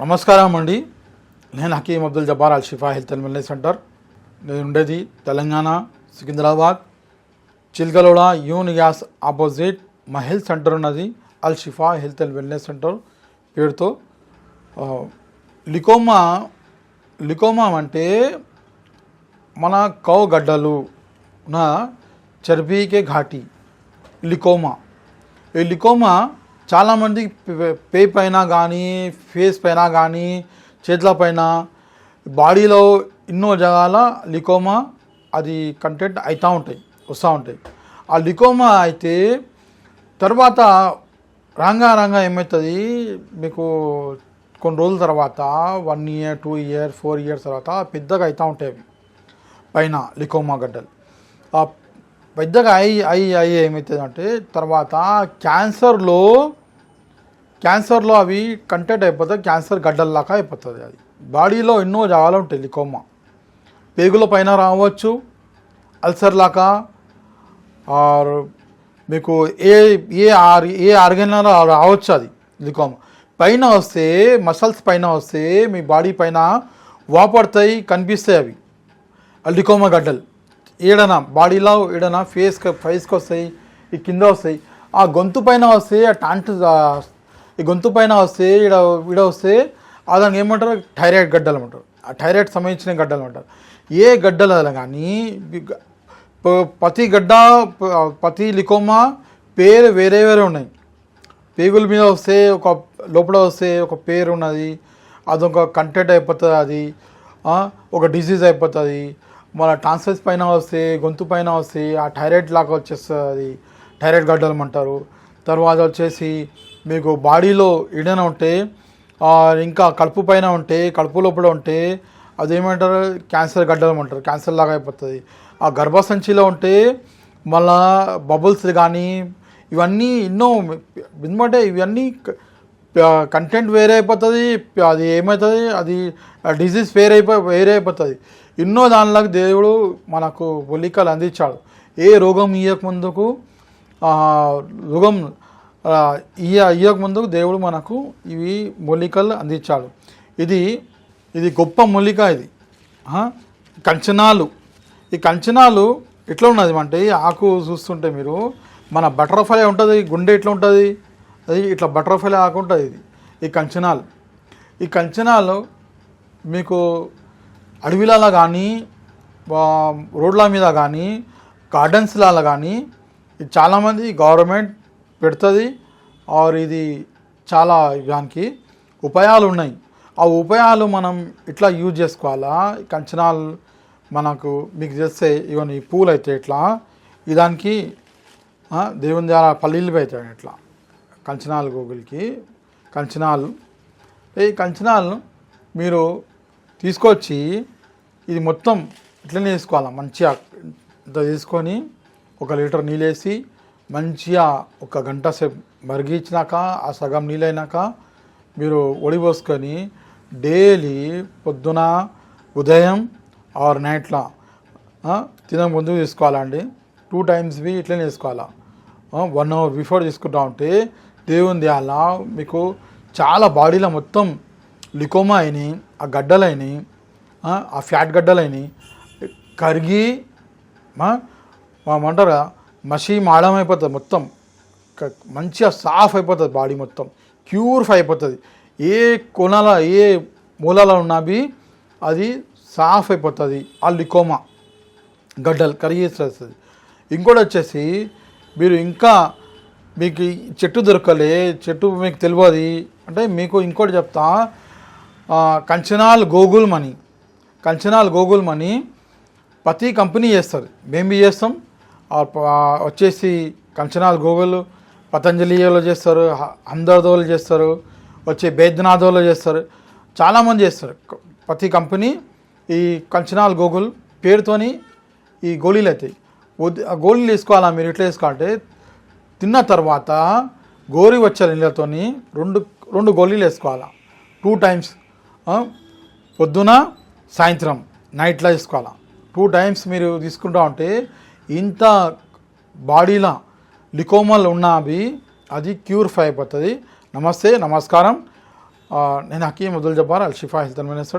నమస్కారం అండి. నేను Hakeem Abdul Jabbar Al Shifa health and wellness centre. నేను ఉండేది తెలంగాణ సికింద్రాబాద్ చిల్కలోడ యూన్ గ్యాస్ ఆపోజిట్ మా హెల్త్ సెంటర్ ఉన్నది Al Shifa health and wellness centre పేరుతో. లికోమా లికోమా అంటే మన కౌ గడ్డలు ఉన్న చర్బీకే ఘాటి లికోమా. ఈ లికోమా చాలామంది పే- పైన కానీ ఫేస్ పైన కానీ చేతుల పైన బాడీలో ఎన్నో జగాల లికోమా అది కంటెంట్ అవుతూ ఉంటాయి వస్తూ ఉంటాయి. ఆ లికోమా అయితే తర్వాత రాంగా రాంగా ఏమవుతుంది మీకు కొన్ని రోజుల తర్వాత one year two year four years తర్వాత పెద్దగా అవుతూ ఉంటాయి పైన లికోమా గడ్డలు. ఆ పెద్దగా అయి అయి అయి ఏమవుతుంది అంటే తర్వాత క్యాన్సర్లో క్యాన్సర్లో అవి కంటెంట్ అయిపోతాయి క్యాన్సర్ గడ్డల్లాగా అయిపోతుంది అది. బాడీలో ఎన్నో జాగాలు ఉంటాయి లికోమా పేగుల పైన రావచ్చు అల్సర్ లాగా ఆర్ మీకు ఏ ఏ ఆర్ ఏ ఆర్గన్లో రావచ్చు అది లికోమా పైన వస్తే మసల్స్ పైన వస్తే మీ బాడీ పైన వాపడతాయి కనిపిస్తాయి అవి. లికోమా గడ్డలు. ఏడన బాడీలో ఏడన ఫేస్ ఫేస్కి వస్తాయి ఈ కింద వస్తాయి. ఆ గొంతు పైన వస్తే ఆ టాంట్ ఈ గొంతు పైన వస్తే ఈడ ఈడ వస్తే దానికి ఏమంటారు? థైరాయిడ్ గడ్డలు అంటారు. ఆ థైరాయిడ్ సంబంధించిన గడ్డలు అంటారు. ఏ గడ్డలు కానీ ప్రతి గడ్డ ప్రతి లికోమా పేరు వేరే వేరే ఉన్నాయి. పేగుల మీద వస్తే ఒక లోపల వస్తే ఒక పేరు ఉన్నది అదొక కంటెంట్ అయిపోతుంది అది ఒక డిసీజ్ అయిపోతుంది. మన ట్రాన్స్ఫర్స్ పైన వస్తే గొంతు పైన వస్తే ఆ థైరాయిడ్ లాగా వచ్చేస్తుంది. అది థైరాయిడ్ గడ్డలు అంటారు. తర్వాత వచ్చేసి మీకు బాడీలో ఏదైనా ఉంటే ఇంకా కడుపు పైన ఉంటే కడుపు లోపల ఉంటే అదేమంటారు? క్యాన్సర్ గడ్డలు అంటారు. క్యాన్సర్ లాగా అయిపోతుంది. ఆ గర్భసంచిలో ఉంటే మళ్ళా బబుల్స్ కానీ ఇవన్నీ ఎన్నో ఎందుకంటే ఇవన్నీ కంటెంట్ వేరే అయిపోతుంది అది ఏమవుతుంది అది డిజీజ్ వేరే అయిపో వేరే అయిపోతుంది. ఎన్నో దానిలకు దేవుడు మనకు పొలికలు అందించాడు. ఏ రోగం ఇయ్యక ముందుకు రోగం ఇయ్య ఇయ్యక ముందుకు దేవుడు మనకు ఇవి మూలికలు అందించాడు. ఇది ఇది గొప్ప మూలిక ఇది. కంచనాలు. ఈ కంచనాలు ఎట్లా ఉన్నది అంటే ఈ ఆకు చూస్తుంటే మీరు మన బటర్ఫ్లై ఉంటుంది గుండె ఎట్లా ఉంటుంది? అది ఇట్లా బటర్ఫ్లై ఆకు ఉంటుంది ఇది ఈ కంచనాలు. ఈ కంచనాలు మీకు అడవిలలో కానీ రోడ్ల మీద కానీ గార్డెన్స్లలో కానీ చాలామంది గవర్నమెంట్ పెడుతుంది. ఆర్ ఇది చాలా దానికి ఉపాయాలు ఉన్నాయి. ఆ ఉపాయాలు మనం ఇట్లా యూజ్ చేసుకోవాలా? కంచనాలు మనకు మీకు చేస్తే ఇవన్నీ పూలు అయితే ఇట్లా ఇదానికి దానికి దేవుని ద్వారా పల్లీలు పెడతాడు ఇట్లా కంచనాలు గూగుల్కి. కంచనాలు. ఈ కంచనాలు మీరు తీసుకొచ్చి ఇది మొత్తం ఇట్లనే వేసుకోవాలి? మంచిగా ఇంత తీసుకొని ఒక లీటర్ నీళ్ళు వేసి మంచిగా ఒక గంట సేపు మరిగించినాక ఆ సగం నీళ్ళైనాక మీరు ఒడిపోసుకొని డైలీ పొద్దున ఉదయం ఆర్ నైట్లో తినక ముందు తీసుకోవాలండి. టూ టైమ్స్వి ఇట్లనే తీసుకోవాలా. వన్ అవర్ బిఫోర్ తీసుకుంటా ఉంటే దేవుని దేవాల మీకు చాలా బాడీలో మొత్తం లికోమా అయినాయి ఆ గడ్డలు అయినాయి ఆ, ఫ్యాట్ గడ్డలు అయినాయి. కరిగి ఏమంటారా మషి మాడం అయిపోతుంది మొత్తం. మంచిగా సాఫ్ అయిపోతుంది బాడీ మొత్తం. క్యూర్ఫై అయిపోతుంది. ఏ కొనాల ఏ మూలాల ఉన్నవి అది సాఫ్ అయిపోతుంది. ఆ లికోమా గడ్డలు కరిగేసేస్తుంది. ఇంకోటి వచ్చేసి మీరు ఇంకా మీకు చెట్టు దొరకలే చెట్టు మీకు తెలియదు అంటే మీకు ఇంకోటి చెప్తా. కంచనాల్ గోగుల్ మనీ కంచనాల్ గోగుల్ మనీ ప్రతి కంపెనీ చేస్తారు మేము చేస్తాం. వచ్చేసి కంచనాల్ గోగులు పతంజలిలో చేస్తారు హ- హందర్దోలు చేస్తారు వచ్చే బైద్యనాథోలో చేస్తారు చాలామంది చేస్తారు. ప్రతి కంపెనీ ఈ కంచనాల్ గోగుల్ పేరుతోని ఈ గోళీలు అవుతాయి. గోళీలు వేసుకోవాలా మీరు? ఎట్లా వేసుకోవాలంటే తిన్న తర్వాత గోరి వచ్చే నీళ్ళతోని రెండు రెండు గోళీలు వేసుకోవాలా. టూ టైమ్స్ పొద్దున సాయంత్రం నైట్లో వేసుకోవాలా. టూ టైమ్స్ మీరు తీసుకుంటా ఉంటే ఇంత బాడీలో లికోమల్ ఉన్నవి అది క్యూరిఫై అయిపోతుంది నమస్తే నమస్కారం. నేను Hakeem Abdul Jabbar Al Shifa health and wellness